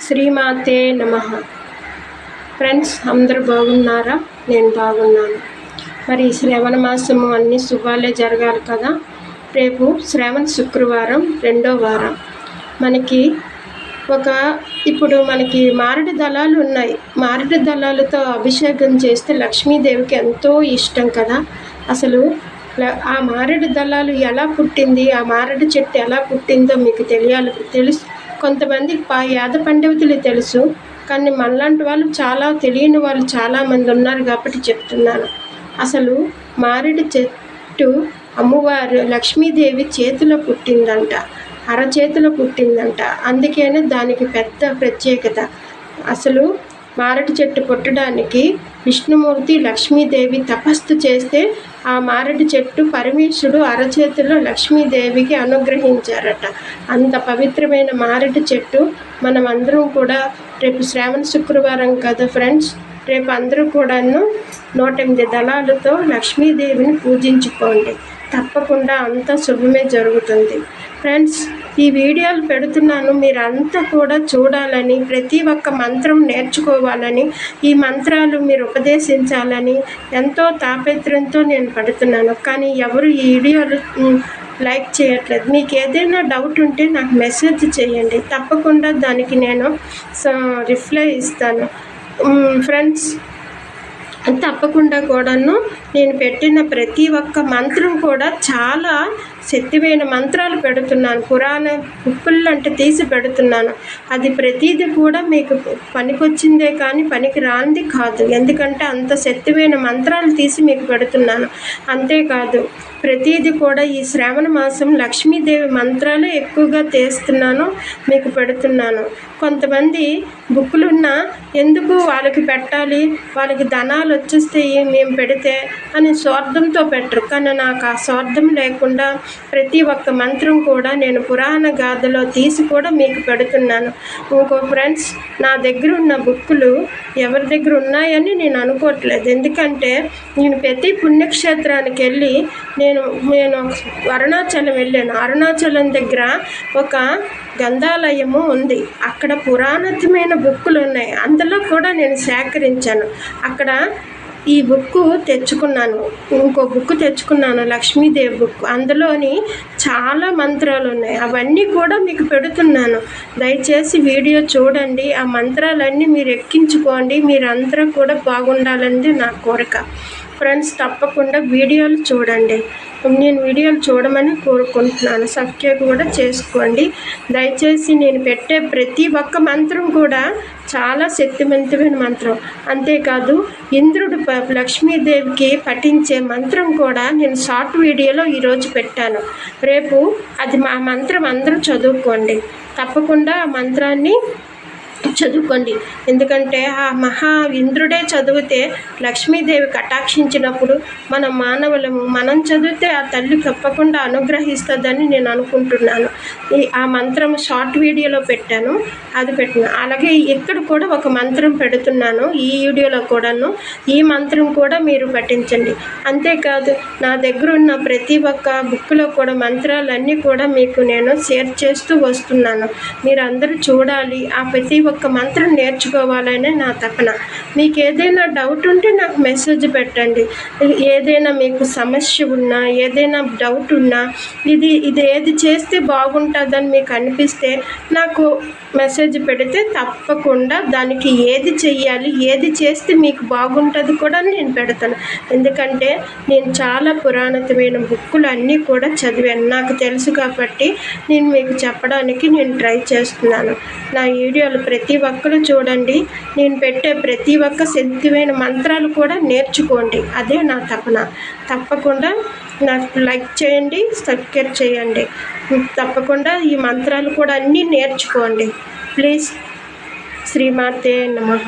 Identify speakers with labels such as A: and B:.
A: శ్రీమాతే నమ. ఫ్రెండ్స్ అందరూ బాగున్నారా? నేను బాగున్నాను. మరి శ్రవణ మాసము అన్ని శుభాలే జరగాలి కదా? రేపు శ్రావణ శుక్రవారం రెండో వారం. మనకి ఒక ఇప్పుడు మనకి మారడి దళాలు ఉన్నాయి. మారడి దళాలతో అభిషేకం చేస్తే లక్ష్మీదేవికి ఎంతో ఇష్టం కదా? అసలు ఆ మారేడు దళాలు ఎలా పుట్టింది? ఆ మారేడు చెట్టు ఎలా పుట్టిందో మీకు తెలియాలి తెలుసు? కొంతమంది పా యాద పండితులు తెలుసు కానీ మనలాంటి వాళ్ళు చాలా తెలియని వాళ్ళు చాలామంది ఉన్నారు కాబట్టి చెప్తున్నాను. అసలు మారేడు చెట్టు అమ్మవారు లక్ష్మీదేవి చేతిలో పుట్టిందంట అరచేతిలో పుట్టిందంట. అందుకనే దానికి పెద్ద ప్రత్యేకత. అసలు మారటి చెట్టు పుట్టడానికి విష్ణుమూర్తి లక్ష్మీదేవి తపస్సు చేస్తే ఆ మారటి చెట్టు పరమేశ్వరుడు అరచేతిలో లక్ష్మీదేవికి అనుగ్రహించారట. అంత పవిత్రమైన మారటి చెట్టు మనం అందరం కూడా రేపు శ్రావణ శుక్రవారం కదా ఫ్రెండ్స్? రేపు అందరూ కూడాను నూట ఎనిమిది దళాలతో లక్ష్మీదేవిని పూజించుకోండి. తప్పకుండా అంత శుభమే జరుగుతుంది. ఫ్రెండ్స్ ఈ వీడియోలు పెడుతున్నాను. మీరంతా కూడా చూడాలని ప్రతి ఒక్క మంత్రం నేర్చుకోవాలని ఈ మంత్రాలు మీరు ఉపదేశించాలని ఎంతో తాపత్రంతో నేను పడుతున్నాను. కానీ ఎవరు ఈ వీడియోలు లైక్ చేయట్లేదు. మీకు ఏదైనా డౌట్ ఉంటే నాకు మెసేజ్ చేయండి. తప్పకుండా దానికి నేను రిప్లై ఇస్తాను. ఫ్రెండ్స్ తప్పకుండా కూడాను నేను పెట్టిన ప్రతి ఒక్క మంత్రం కూడా చాలా శక్తిమైన మంత్రాలు పెడుతున్నాను. పురాణ ఉప్పులు అంటే తీసి పెడుతున్నాను. అది ప్రతిదీ కూడా మీకు పనికొచ్చిందే కానీ పనికి రాంది కాదు. ఎందుకంటే అంత శక్తిమైన మంత్రాలు తీసి మీకు పెడుతున్నాను. అంతేకాదు ప్రతిదీ కూడా ఈ శ్రావణ మాసం లక్ష్మీదేవి మంత్రాలు ఎక్కువగా తీస్తున్నాను మీకు పెడుతున్నాను. కొంతమంది బుక్కులున్నా ఎందుకు వాళ్ళకి పెట్టాలి? వాళ్ళకి ధనాలు వచ్చేస్తాయి మేము పెడితే అని స్వార్థంతో పెట్టరు. కానీ నాకు ఆ స్వార్థం లేకుండా ప్రతి ఒక్క మంత్రం కూడా నేను పురాణ గాథలో తీసి కూడా మీకు పెడుతున్నాను. ఇంకో ఫ్రెండ్స్ నా దగ్గర ఉన్న బుక్కులు ఎవరి దగ్గర ఉన్నాయని నేను అనుకోవట్లేదు. ఎందుకంటే నేను ప్రతి పుణ్యక్షేత్రానికి వెళ్ళి నేను నేను అరుణాచలం వెళ్ళాను. అరుణాచలం దగ్గర ఒక గంధాలయము ఉంది. అక్కడ పురాణతమైన బుక్కులు ఉన్నాయి. అందులో కూడా నేను సేకరించాను. అక్కడ ఈ బుక్ తెచ్చుకున్నాను. ఇంకో బుక్ తెచ్చుకున్నాను లక్ష్మీదేవి బుక్ అందులోని చాలా మంత్రాలు ఉన్నాయి. అవన్నీ కూడా మీకు పెడుతున్నాను. దయచేసి వీడియో చూడండి. ఆ మంత్రాలన్నీ మీరు ఎక్కించుకోండి. మీరందరూ కూడా బాగుండాలని నా కోరిక. ఫ్రెండ్స్ తప్పకుండా వీడియోలు చూడండి. నేను వీడియోలు చూడమని కోరుకుంటున్నాను. సబ్స్క్రైబ్ కూడా చేసుకోండి. దయచేసి నేను పెట్టే ప్రతి ఒక్క మంత్రం కూడా చాలా శక్తివంతమైన మంత్రం. అంతేకాదు ఇంద్రుడు లక్ష్మీదేవికి పఠించే మంత్రం కూడా నేను షార్ట్ వీడియోలో ఈరోజు పెట్టాను. రేపు అది మా మంత్రం అందరూ చదువుకోండి. తప్పకుండా ఆ మంత్రాన్ని చదువుకోండి. ఎందుకంటే ఆ మహా ఇంద్రుడే చదివితే లక్ష్మీదేవి కటాక్షించినప్పుడు మన మానవులము మనం చదివితే ఆ తల్లి తప్పకుండా అనుగ్రహిస్తుందని నేను అనుకుంటున్నాను. ఈ ఆ మంత్రం షార్ట్ వీడియోలో పెట్టాను. అది పెట్టిన అలాగే ఇక్కడ కూడా ఒక మంత్రం పెడుతున్నాను ఈ వీడియోలో కూడాను. ఈ మంత్రం కూడా మీరు పఠించండి. అంతేకాదు నా దగ్గర ఉన్న ప్రతి ఒక్క బుక్లో కూడా మంత్రాలన్నీ కూడా మీకు నేను షేర్ చేస్తూ వస్తున్నాను. మీరు అందరూ చూడాలి. ఆ ప్రతి ఒక్క ఒక్క మంత్రం నేర్చుకోవాలనే నా తపన. మీకు ఏదైనా డౌట్ ఉంటే నాకు మెసేజ్ పెట్టండి. ఏదైనా మీకు సమస్య ఉన్నా ఏదైనా డౌట్ ఉన్నా ఇది ఇది ఏది చేస్తే బాగుంటుందని మీకు అనిపిస్తే నాకు మెసేజ్ పెడితే తప్పకుండా దానికి ఏది చెయ్యాలి ఏది చేస్తే మీకు బాగుంటుంది కూడా నేను పెడతాను. ఎందుకంటే నేను చాలా పురాణతమైన బుక్కులు అన్నీ కూడా చదివాను. నాకు తెలుసు కాబట్టి నేను మీకు చెప్పడానికి నేను ట్రై చేస్తున్నాను. నా వీడియోలు ప్రతి ఒక్కరు చూడండి. నేను పెట్టే ప్రతి ఒక్క శక్తిమైన మంత్రాలు కూడా నేర్చుకోండి. అదే నా తపన. తప్పకుండా నాకు లైక్ చేయండి సబ్స్క్రైబ్ చేయండి. తప్పకుండా ఈ మంత్రాలు కూడా అన్నీ నేర్చుకోండి. ప్లీజ్. శ్రీమాతే నమ.